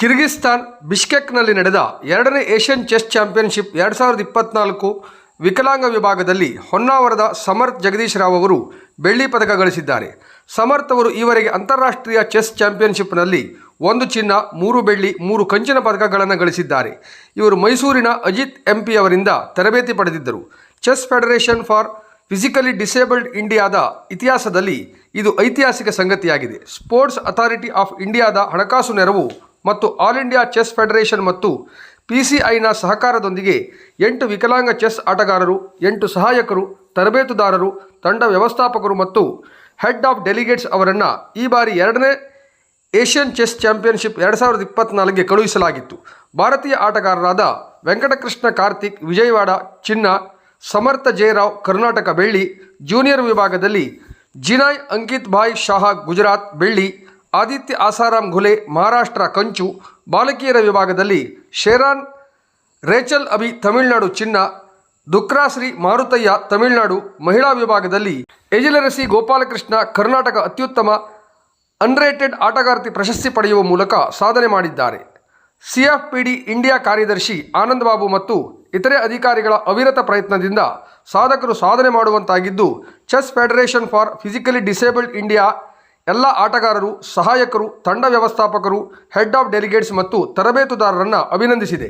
Kyrgyzstan ಬಿಷ್ಕೆಕ್ನಲ್ಲಿ ನಡೆದ ಎರಡನೇ Asian chess championship ಎರಡು ಸಾವಿರದ ಇಪ್ಪತ್ನಾಲ್ಕು ವಿಕಲಾಂಗ ವಿಭಾಗದಲ್ಲಿ ಹೊನ್ನಾವರದ ಸಮರ್ಥ್ ಜಗದೀಶ್ ರಾವ್ ಅವರು ಬೆಳ್ಳಿ ಪದಕ ಗಳಿಸಿದ್ದಾರೆ. ಸಮರ್ಥ್ ಅವರು ಈವರೆಗೆ ಅಂತಾರಾಷ್ಟ್ರೀಯ ಚೆಸ್ ಚಾಂಪಿಯನ್ಶಿಪ್ನಲ್ಲಿ ಒಂದು ಚಿನ್ನ, ಮೂರು ಬೆಳ್ಳಿ, ಮೂರು ಕಂಚಿನ ಪದಕಗಳನ್ನು ಗಳಿಸಿದ್ದಾರೆ. ಇವರು ಮೈಸೂರಿನ ಅಜಿತ್ ಎಂ ಪಿ ಅವರಿಂದ ತರಬೇತಿ ಪಡೆದಿದ್ದರು. Chess federation for physically disabled ಇಂಡಿಯಾದ ಇತಿಹಾಸದಲ್ಲಿ ಇದು ಐತಿಹಾಸಿಕ ಸಂಗತಿಯಾಗಿದೆ. ಸ್ಪೋರ್ಟ್ಸ್ ಅಥಾರಿಟಿ ಆಫ್ ಇಂಡಿಯಾದ ಹಣಕಾಸು ನೆರವು ಮತ್ತು ಆಲ್ ಇಂಡಿಯಾ ಚೆಸ್ ಫೆಡರೇಷನ್ ಮತ್ತು ಪಿಸಿಐನ ಸಹಕಾರದೊಂದಿಗೆ ಎಂಟು ವಿಕಲಾಂಗ ಚೆಸ್ ಆಟಗಾರರು, ಎಂಟು ಸಹಾಯಕರು, ತರಬೇತುದಾರರು, ತಂಡ ವ್ಯವಸ್ಥಾಪಕರು ಮತ್ತು ಹೆಡ್ ಆಫ್ ಡೆಲಿಗೇಟ್ಸ್ ಅವರನ್ನು ಈ ಬಾರಿ ಎರಡನೇ ಏಷ್ಯನ್ ಚೆಸ್ ಚಾಂಪಿಯನ್ಶಿಪ್ ಎರಡು ಸಾವಿರದ ಇಪ್ಪತ್ತ್ನಾಲ್ಕಿಗೆ ಕಳುಹಿಸಲಾಗಿತ್ತು. ಭಾರತೀಯ ಆಟಗಾರರಾದ ವೆಂಕಟಕೃಷ್ಣ ಕಾರ್ತಿಕ್, ವಿಜಯವಾಡ, ಚಿನ್ನ, ಸಮರ್ಥ ಜಯರಾವ್, ಕರ್ನಾಟಕ ಬೆಳ್ಳಿ, ಜೂನಿಯರ್ ವಿಭಾಗದಲ್ಲಿ ಜಿನಾಯ್ ಅಂಕಿತ್ ಭಾಯ್, ಶಾಹ, ಗುಜರಾತ್ ಬೆಳ್ಳಿ ಆದಿತ್ಯ ಆಸಾರಾಮ್ ಘುಲೆ ಮಹಾರಾಷ್ಟ್ರ ಕಂಚು ಬಾಲಕಿಯರ ವಿಭಾಗದಲ್ಲಿ ಶೇರಾನ್ ರೇಚಲ್ ಅಬಿ ತಮಿಳುನಾಡು ಚಿನ್ನ ದುಕ್ರಾಶ್ರೀ ಮಾರುತಯ್ಯ ತಮಿಳುನಾಡು ಮಹಿಳಾ ವಿಭಾಗದಲ್ಲಿ ಎಜಿಲರಸಿ ಗೋಪಾಲಕೃಷ್ಣ ಕರ್ನಾಟಕ ಅತ್ಯುತ್ತಮ ಅನ್ರೇಟೆಡ್ ಆಟಗಾರ್ತಿ ಪ್ರಶಸ್ತಿ ಪಡೆಯುವ ಮೂಲಕ ಸಾಧನೆ ಮಾಡಿದ್ದಾರೆ. ಸಿಎಫ್ಪಿಡಿ ಇಂಡಿಯಾ ಕಾರ್ಯದರ್ಶಿ ಆನಂದ್ ಬಾಬು ಮತ್ತು ಇತರೆ ಅಧಿಕಾರಿಗಳ ಅವಿರತ ಪ್ರಯತ್ನದಿಂದ ಸಾಧಕರು ಸಾಧನೆ ಮಾಡುವಂತಾಗಿದ್ದು, chess federation for physically disabled India ಎಲ್ಲ ಆಟಗಾರರು ಸಹಾಯಕರು ತಂಡ ವ್ಯವಸ್ಥಾಪಕರು ಹೆಡ್ ಆಫ್ ಡೆಲಿಗೇಟ್ಸ್ ಮತ್ತು ತರಬೇತುದಾರರನ್ನು ಅಭಿನಂದಿಸಿದೆ.